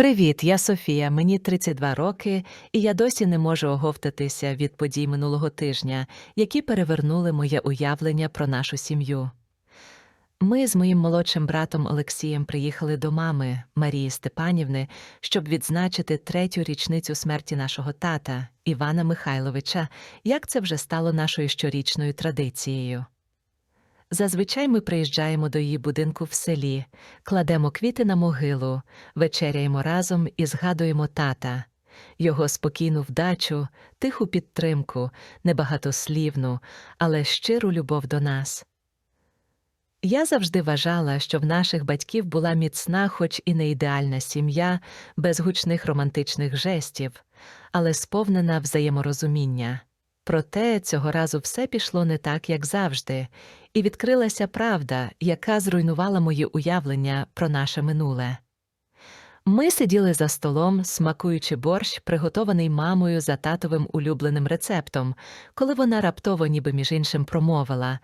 Привіт, я Софія. Мені 32 роки, і я досі не можу оговтатися від подій минулого тижня, які перевернули моє уявлення про нашу сім'ю. Ми з моїм молодшим братом Олексієм приїхали до мами Марії Степанівни, щоб відзначити третю річницю смерті нашого тата Івана Михайловича, як це вже стало нашою щорічною традицією. Зазвичай ми приїжджаємо до її будинку в селі, кладемо квіти на могилу, вечеряємо разом і згадуємо тата, його спокійну вдачу, тиху підтримку, небагатослівну, але щиру любов до нас. Я завжди вважала, що в наших батьків була міцна, хоч і не ідеальна сім'я, без гучних романтичних жестів, але сповнена взаєморозуміння. Проте цього разу все пішло не так, як завжди, і відкрилася правда, яка зруйнувала мої уявлення про наше минуле. Ми сиділи за столом, смакуючи борщ, приготований мамою за татовим улюбленим рецептом, коли вона раптово, ніби між іншим, промовила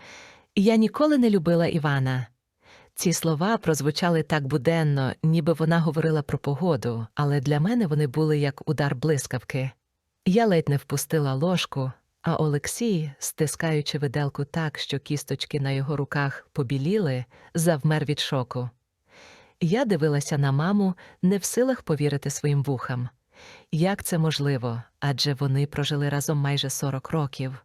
Я ніколи не любила Івана. Ці слова прозвучали так буденно, ніби вона говорила про погоду, але для мене вони були як удар блискавки. Я ледь не впустила ложку, а Олексій, стискаючи виделку так, що кісточки на його руках побіліли, завмер від шоку. Я дивилася на маму, не в силах повірити своїм вухам. Як це можливо, адже вони прожили разом майже 40 років.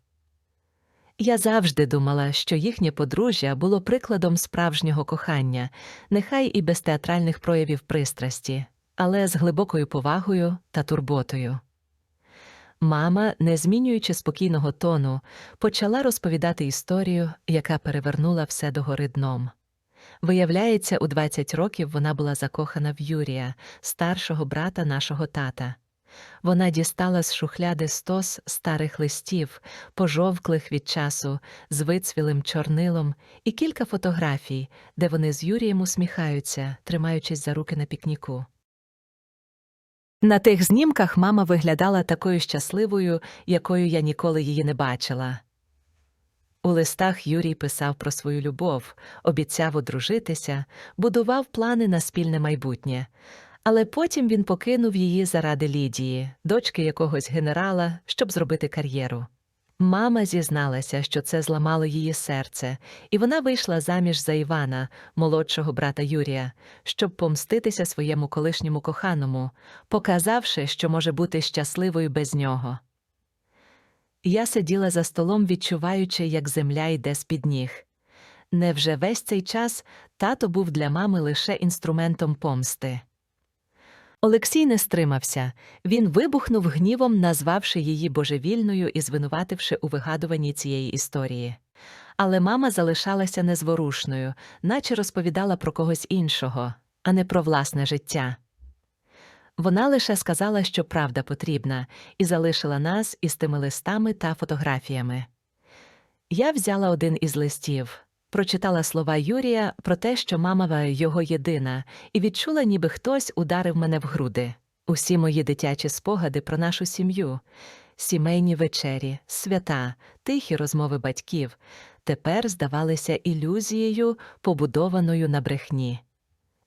Я завжди думала, що їхнє подружжя було прикладом справжнього кохання, нехай і без театральних проявів пристрасті, але з глибокою повагою та турботою. Мама, не змінюючи спокійного тону, почала розповідати історію, яка перевернула все догори дном. Виявляється, у 20 років вона була закохана в Юрія, старшого брата нашого тата. Вона дістала з шухляди стос старих листів, пожовклих від часу, з вицвілим чорнилом, і кілька фотографій, де вони з Юрієм усміхаються, тримаючись за руки на пікніку. На тих знімках мама виглядала такою щасливою, якою я ніколи її не бачила. У листах Юрій писав про свою любов, обіцяв одружитися, будував плани на спільне майбутнє. Але потім він покинув її заради Лідії, дочки якогось генерала, щоб зробити кар'єру. Мама зізналася, що це зламало її серце, і вона вийшла заміж за Івана, молодшого брата Юрія, щоб помститися своєму колишньому коханому, показавши, що може бути щасливою без нього. Я сиділа за столом, відчуваючи, як земля йде з-під ніг. Невже весь цей час тато був для мами лише інструментом помсти? Олексій не стримався. Він вибухнув гнівом, назвавши її божевільною і звинувативши у вигадуванні цієї історії. Але мама залишалася незворушною, наче розповідала про когось іншого, а не про власне життя. Вона лише сказала, що правда потрібна, і залишила нас із тими листами та фотографіями. Я взяла один із листів, прочитала слова Юрія про те, що мама його єдина, і відчула, ніби хтось ударив мене в груди. Усі мої дитячі спогади про нашу сім'ю, сімейні вечері, свята, тихі розмови батьків тепер здавалися ілюзією, побудованою на брехні.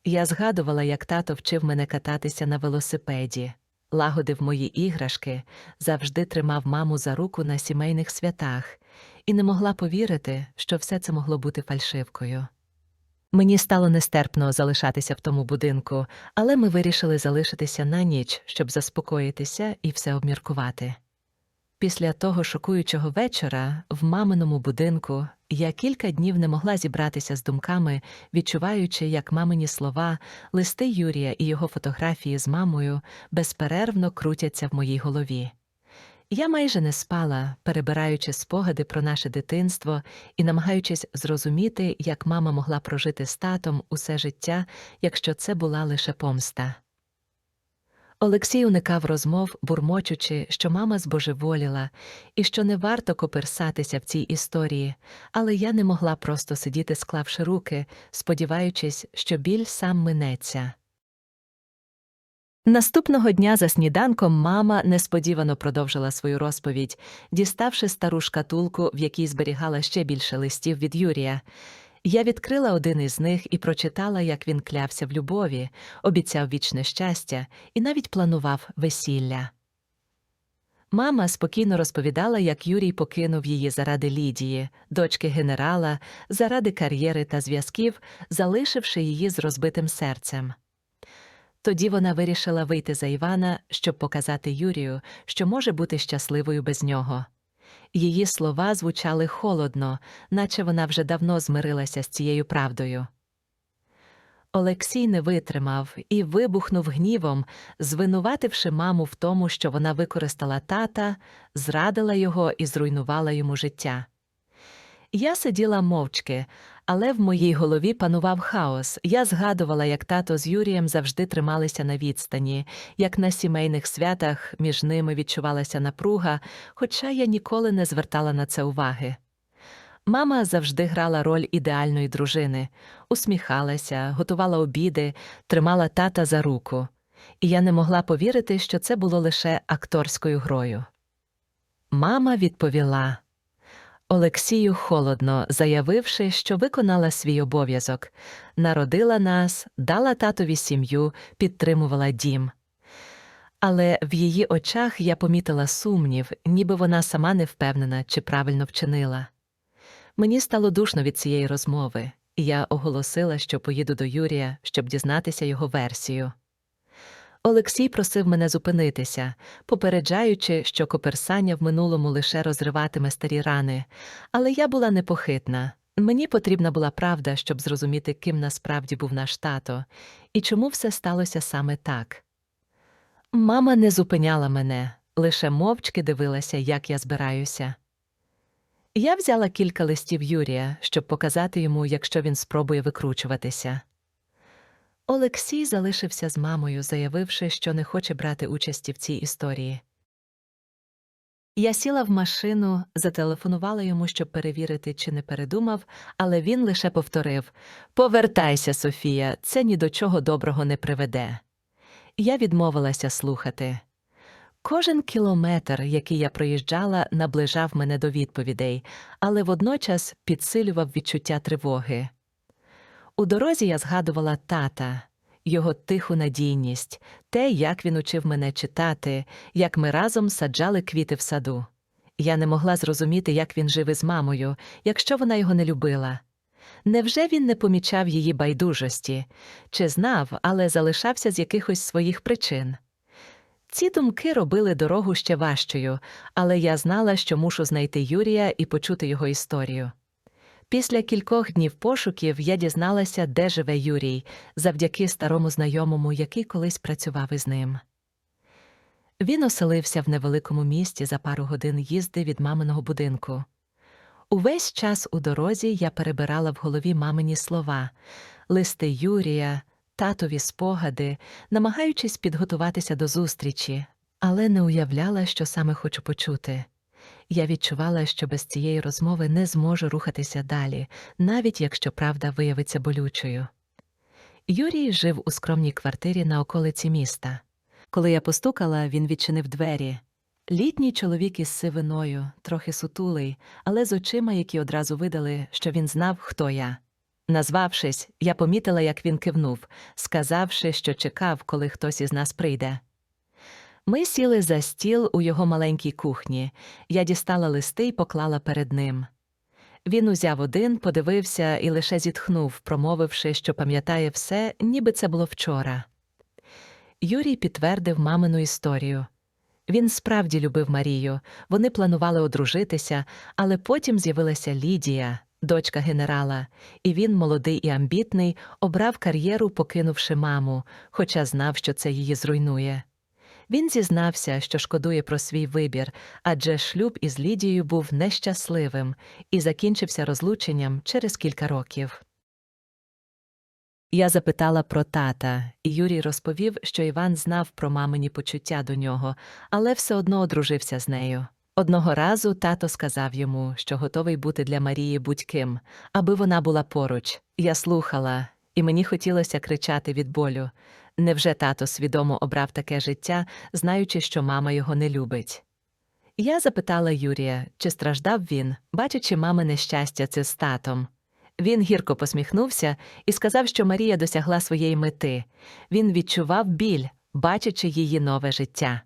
Я згадувала, як тато вчив мене кататися на велосипеді, лагодив мої іграшки, завжди тримав маму за руку на сімейних святах, і не могла повірити, що все це могло бути фальшивкою. Мені стало нестерпно залишатися в тому будинку, але ми вирішили залишитися на ніч, щоб заспокоїтися і все обміркувати. Після того шокуючого вечора в маминому будинку я кілька днів не могла зібратися з думками, відчуваючи, як мамині слова, листи Юрія і його фотографії з мамою безперервно крутяться в моїй голові. Я майже не спала, перебираючи спогади про наше дитинство і намагаючись зрозуміти, як мама могла прожити з татом усе життя, якщо це була лише помста. Олексій уникав розмов, бурмочучи, що мама збожеволіла і що не варто коперсатися в цій історії, але я не могла просто сидіти, склавши руки, сподіваючись, що біль сам минеться. Наступного дня за сніданком мама несподівано продовжила свою розповідь, діставши стару шкатулку, в якій зберігала ще більше листів від Юрія. Я відкрила один із них і прочитала, як він клявся в любові, обіцяв вічне щастя і навіть планував весілля. Мама спокійно розповідала, як Юрій покинув її заради Лідії, дочки генерала, заради кар'єри та зв'язків, залишивши її з розбитим серцем. Тоді вона вирішила вийти за Івана, щоб показати Юрію, що може бути щасливою без нього. Її слова звучали холодно, наче вона вже давно змирилася з цією правдою. Олексій не витримав і вибухнув гнівом, звинувативши маму в тому, що вона використала тата, зрадила його і зруйнувала йому життя. Я сиділа мовчки, але в моїй голові панував хаос. Я згадувала, як тато з Юрієм завжди трималися на відстані, як на сімейних святах між ними відчувалася напруга, хоча я ніколи не звертала на це уваги. Мама завжди грала роль ідеальної дружини, усміхалася, готувала обіди, тримала тата за руку, і я не могла повірити, що це було лише акторською грою. Мама відповіла. Олексію холодно, заявивши, що виконала свій обов'язок, народила нас, дала татові сім'ю, підтримувала дім. Але в її очах я помітила сумнів, ніби вона сама не впевнена, чи правильно вчинила. Мені стало душно від цієї розмови, і я оголосила, що поїду до Юрія, щоб дізнатися його версію. Олексій просив мене зупинитися, попереджаючи, що коперсання в минулому лише розриватиме старі рани, але я була непохитна. Мені потрібна була правда, щоб зрозуміти, ким насправді був наш тато, і чому все сталося саме так. Мама не зупиняла мене, лише мовчки дивилася, як я збираюся. Я взяла кілька листів Юрія, щоб показати йому, якщо він спробує викручуватися. Олексій залишився з мамою, заявивши, що не хоче брати участі в цій історії. Я сіла в машину, зателефонувала йому, щоб перевірити, чи не передумав, але він лише повторив Повертайся, Софія, це ні до чого доброго не приведе. Я відмовилася слухати. Кожен кілометр, який я проїжджала, наближав мене до відповідей, але водночас підсилював відчуття тривоги. У дорозі я згадувала тата, його тиху надійність, те, як він учив мене читати, як ми разом саджали квіти в саду. Я не могла зрозуміти, як він жив із мамою, якщо вона його не любила. Невже він не помічав її байдужості, чи знав, але залишався з якихось своїх причин? Ці думки робили дорогу ще важчою, але я знала, що мушу знайти Юрія і почути його історію. Після кількох днів пошуків я дізналася, де живе Юрій, завдяки старому знайомому, який колись працював із ним. Він оселився в невеликому місті за пару годин їзди від маминого будинку. Увесь час у дорозі я перебирала в голові мамині слова, листи Юрія, татові спогади, намагаючись підготуватися до зустрічі, але не уявляла, що саме хочу почути. Я відчувала, що без цієї розмови не зможу рухатися далі, навіть якщо правда виявиться болючою. Юрій жив у скромній квартирі на околиці міста. Коли я постукала, він відчинив двері. Літній чоловік із сивиною, трохи сутулий, але з очима, які одразу видали, що він знав, хто я. Назвавшись, я помітила, як він кивнув, сказавши, що чекав, коли хтось із нас прийде. Ми сіли за стіл у його маленькій кухні. Я дістала листи і поклала перед ним. Він узяв один, подивився і лише зітхнув, промовивши, що пам'ятає все, ніби це було вчора. Юрій підтвердив мамину історію. Він справді любив Марію, вони планували одружитися, але потім з'явилася Лідія, дочка генерала, і він, молодий і амбітний, обрав кар'єру, покинувши маму, хоча знав, що це її зруйнує. Він зізнався, що шкодує про свій вибір, адже шлюб із Лідією був нещасливим і закінчився розлученням через кілька років. Я запитала про тата, і Юрій розповів, що Іван знав про мамині почуття до нього, але все одно одружився з нею. Одного разу тато сказав йому, що готовий бути для Марії будь-ким, аби вона була поруч. Я слухала, і мені хотілося кричати від болю. Невже тато свідомо обрав таке життя, знаючи, що мама його не любить? Я запитала Юрія, чи страждав він, бачачи мамине щастя це з татом. Він гірко посміхнувся і сказав, що Марія досягла своєї мети. Він відчував біль, бачачи її нове життя.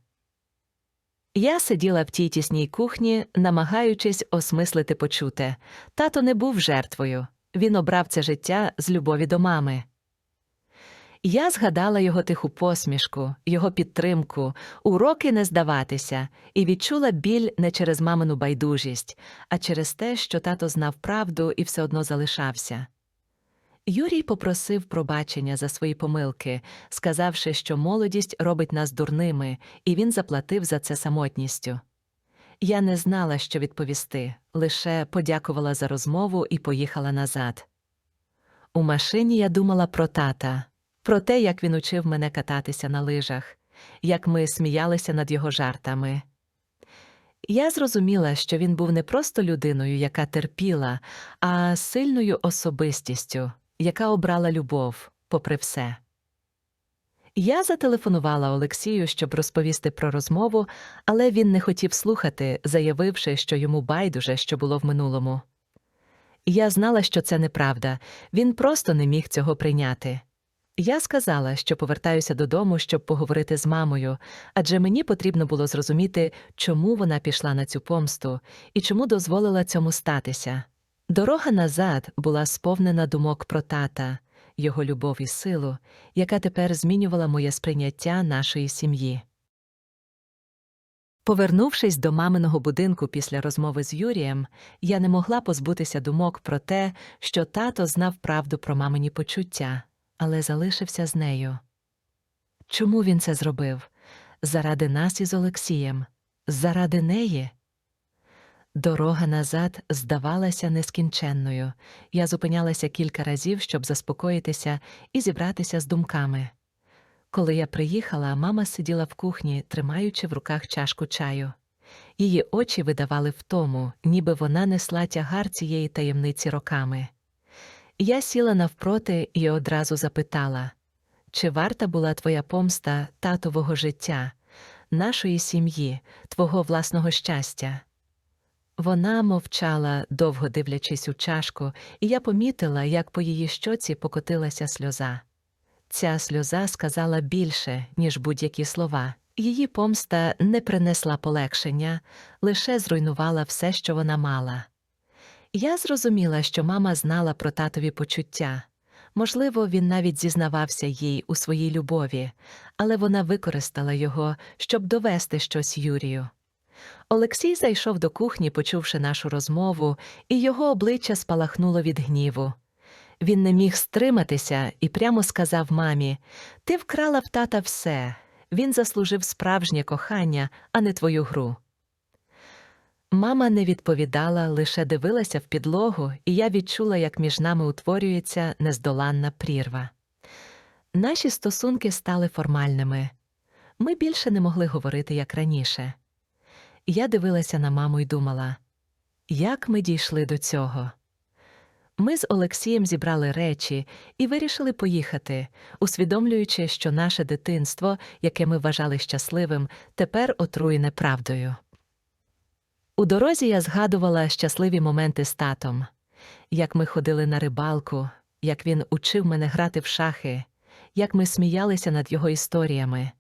Я сиділа в тій тісній кухні, намагаючись осмислити почуте. Тато не був жертвою. Він обрав це життя з любові до мами. Я згадала його тиху посмішку, його підтримку, уроки не здаватися, і відчула біль не через мамину байдужість, а через те, що тато знав правду і все одно залишався. Юрій попросив пробачення за свої помилки, сказавши, що молодість робить нас дурними, і він заплатив за це самотністю. Я не знала, що відповісти, лише подякувала за розмову і поїхала назад. У машині я думала про тата, про те, як він учив мене кататися на лижах, як ми сміялися над його жартами. Я зрозуміла, що він був не просто людиною, яка терпіла, а сильною особистістю, яка обрала любов, попри все. Я зателефонувала Олексію, щоб розповісти про розмову, але він не хотів слухати, заявивши, що йому байдуже, що було в минулому. Я знала, що це неправда, він просто не міг цього прийняти. Я сказала, що повертаюся додому, щоб поговорити з мамою, адже мені потрібно було зрозуміти, чому вона пішла на цю помсту і чому дозволила цьому статися. Дорога назад була сповнена думок про тата, його любов і силу, яка тепер змінювала моє сприйняття нашої сім'ї. Повернувшись до маминого будинку після розмови з Юрієм, я не могла позбутися думок про те, що тато знав правду про мамині почуття, але залишився з нею. Чому він це зробив? Заради нас із Олексієм, заради неї. Дорога назад здавалася нескінченною. Я зупинялася кілька разів, щоб заспокоїтися і зібратися з думками. Коли я приїхала, мама сиділа в кухні, тримаючи в руках чашку чаю. Її очі видавали втому, ніби вона несла тягар цієї таємниці роками. Я сіла навпроти і одразу запитала чи варта була твоя помста татового життя, нашої сім'ї, твого власного щастя? Вона мовчала, довго дивлячись у чашку, і я помітила, як по її щоці покотилася сльоза. Ця сльоза сказала більше, ніж будь-які слова. Її помста не принесла полегшення, лише зруйнувала все, що вона мала. Я зрозуміла, що мама знала про татові почуття. Можливо, він навіть зізнавався їй у своїй любові, але вона використала його, щоб довести щось Юрію. Олексій зайшов до кухні, почувши нашу розмову, і його обличчя спалахнуло від гніву. Він не міг стриматися і прямо сказав мамі Ти вкрала в тата все. Він заслужив справжнє кохання, а не твою гру. Мама не відповідала, лише дивилася в підлогу, і я відчула, як між нами утворюється нездоланна прірва. Наші стосунки стали формальними. Ми більше не могли говорити як раніше. Я дивилася на маму і думала, як ми дійшли до цього. Ми з Олексієм зібрали речі і вирішили поїхати, усвідомлюючи, що наше дитинство, яке ми вважали щасливим, тепер отруєне правдою. У дорозі я згадувала щасливі моменти з татом, як ми ходили на рибалку, як він учив мене грати в шахи, як ми сміялися над його історіями.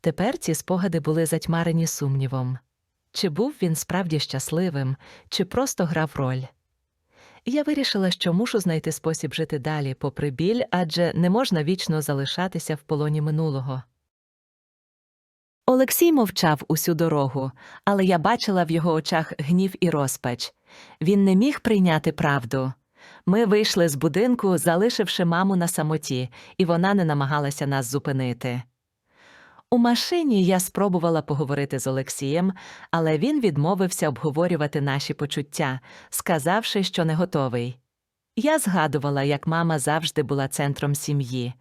Тепер ці спогади були затьмарені сумнівом. Чи був він справді щасливим, чи просто грав роль? Я вирішила, що мушу знайти спосіб жити далі, попри біль, адже не можна вічно залишатися в полоні минулого. Олексій мовчав усю дорогу, але я бачила в його очах гнів і розпач. Він не міг прийняти правду. Ми вийшли з будинку, залишивши маму на самоті, і вона не намагалася нас зупинити. У машині я спробувала поговорити з Олексієм, але він відмовився обговорювати наші почуття, сказавши, що не готовий. Я згадувала, як мама завжди була центром сім'ї,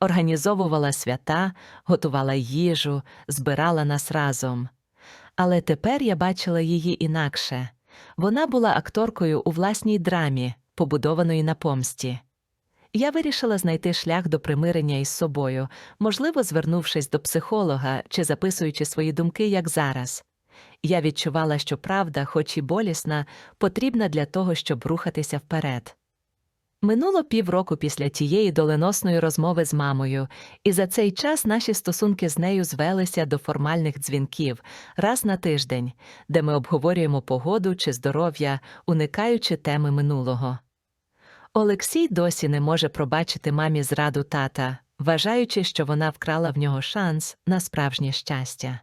організовувала свята, готувала їжу, збирала нас разом. Але тепер я бачила її інакше вона була акторкою у власній драмі, побудованої на помсті. Я вирішила знайти шлях до примирення із собою, можливо, звернувшись до психолога чи записуючи свої думки, як зараз. Я відчувала, що правда, хоч і болісна, потрібна для того, щоб рухатися вперед. Минуло півроку після тієї доленосної розмови з мамою, і за цей час наші стосунки з нею звелися до формальних дзвінків раз на тиждень, де ми обговорюємо погоду чи здоров'я, уникаючи теми минулого. Олексій досі не може пробачити мамі зраду тата, вважаючи, що вона вкрала в нього шанс на справжнє щастя.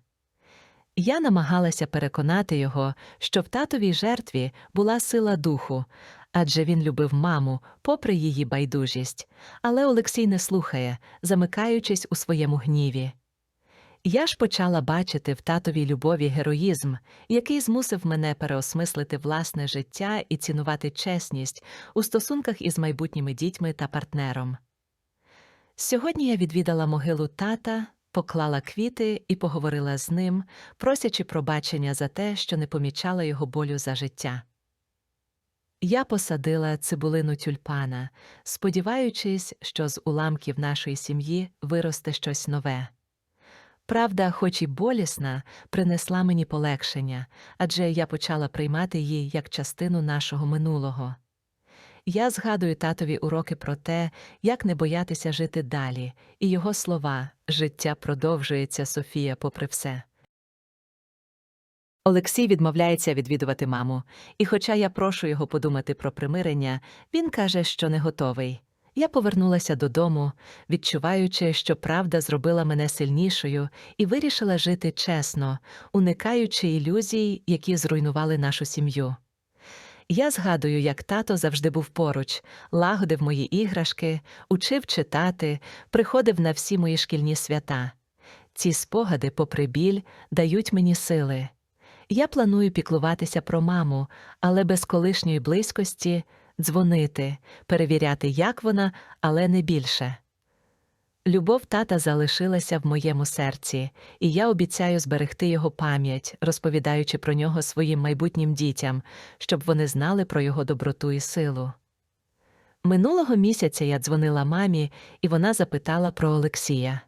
Я намагалася переконати його, що в татовій жертві була сила духу, адже він любив маму, попри її байдужість, але Олексій не слухає, замикаючись у своєму гніві. Я ж почала бачити в татовій любові героїзм, який змусив мене переосмислити власне життя і цінувати чесність у стосунках із майбутніми дітьми та партнером. Сьогодні я відвідала могилу тата, поклала квіти і поговорила з ним, просячи пробачення за те, що не помічала його болю за життя. Я посадила цибулину тюльпана, сподіваючись, що з уламків нашої сім'ї виросте щось нове. Правда, хоч і болісна, принесла мені полегшення, адже я почала приймати її як частину нашого минулого. Я згадую татові уроки про те, як не боятися жити далі, і його слова життя продовжується, Софія, попри все. Олексій відмовляється відвідувати маму, і хоча я прошу його подумати про примирення, він каже, що не готовий. Я повернулася додому, відчуваючи, що правда зробила мене сильнішою, і вирішила жити чесно, уникаючи ілюзій, які зруйнували нашу сім'ю. Я згадую, як тато завжди був поруч, лагодив мої іграшки, учив читати, приходив на всі мої шкільні свята. Ці спогади, попри біль, дають мені сили. Я планую піклуватися про маму, але без колишньої близькості дзвонити, перевіряти, як вона, але не більше. Любов тата залишилася в моєму серці, і я обіцяю зберегти його пам'ять, розповідаючи про нього своїм майбутнім дітям, щоб вони знали про його доброту і силу. Минулого місяця я дзвонила мамі, і вона запитала про Олексія.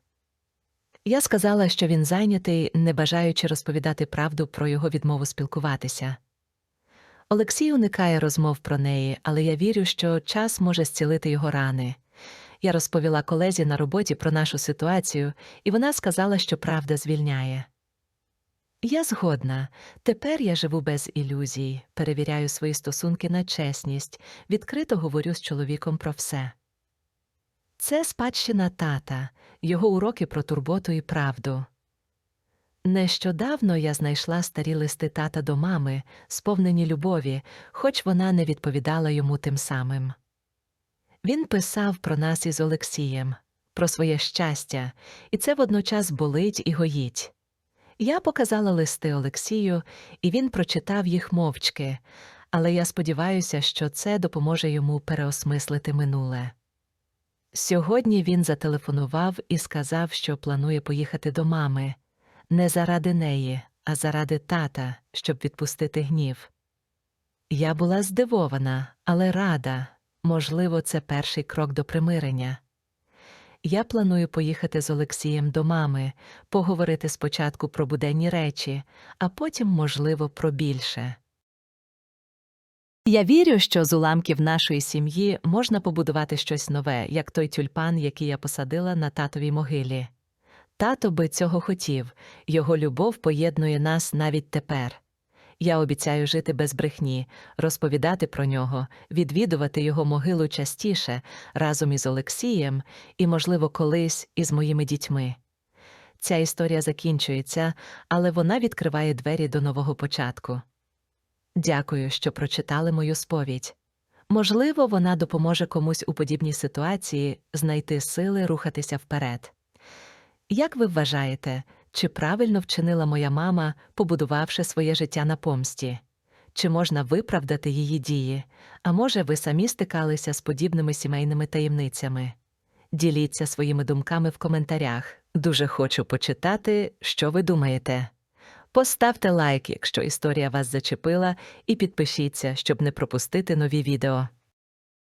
Я сказала, що він зайнятий, не бажаючи розповідати правду про його відмову спілкуватися. Олексій уникає розмов про неї, але я вірю, що час може зцілити його рани. Я розповіла колезі на роботі про нашу ситуацію, і вона сказала, що правда звільняє. Я згодна. Тепер я живу без ілюзій, перевіряю свої стосунки на чесність, відкрито говорю з чоловіком про все. Це спадщина тата, його уроки про турботу і правду. Нещодавно я знайшла старі листи тата до мами, сповнені любові, хоч вона не відповідала йому тим самим. Він писав про нас із Олексієм, про своє щастя, і це водночас болить і гоїть. Я показала листи Олексію, і він прочитав їх мовчки, але я сподіваюся, що це допоможе йому переосмислити минуле. Сьогодні він зателефонував і сказав, що планує поїхати до мами не заради неї, а заради тата, щоб відпустити гнів. Я була здивована, але рада можливо, це перший крок до примирення. Я планую поїхати з Олексієм до мами, поговорити спочатку про буденні речі, а потім, можливо, про більше. Я вірю, що з уламків нашої сім'ї можна побудувати щось нове, як той тюльпан, який я посадила на татовій могилі. Тато би цього хотів, його любов поєднує нас навіть тепер. Я обіцяю жити без брехні, розповідати про нього, відвідувати його могилу частіше разом із Олексієм і, можливо, колись із моїми дітьми. Ця історія закінчується, але вона відкриває двері до нового початку. Дякую, що прочитали мою сповідь. Можливо, вона допоможе комусь у подібній ситуації знайти сили рухатися вперед. Як ви вважаєте, чи правильно вчинила моя мама, побудувавши своє життя на помсті? Чи можна виправдати її дії? А може, ви самі стикалися з подібними сімейними таємницями? Діліться своїми думками в коментарях. Дуже хочу почитати, що ви думаєте. Поставте лайк, якщо історія вас зачепила, і підпишіться, щоб не пропустити нові відео.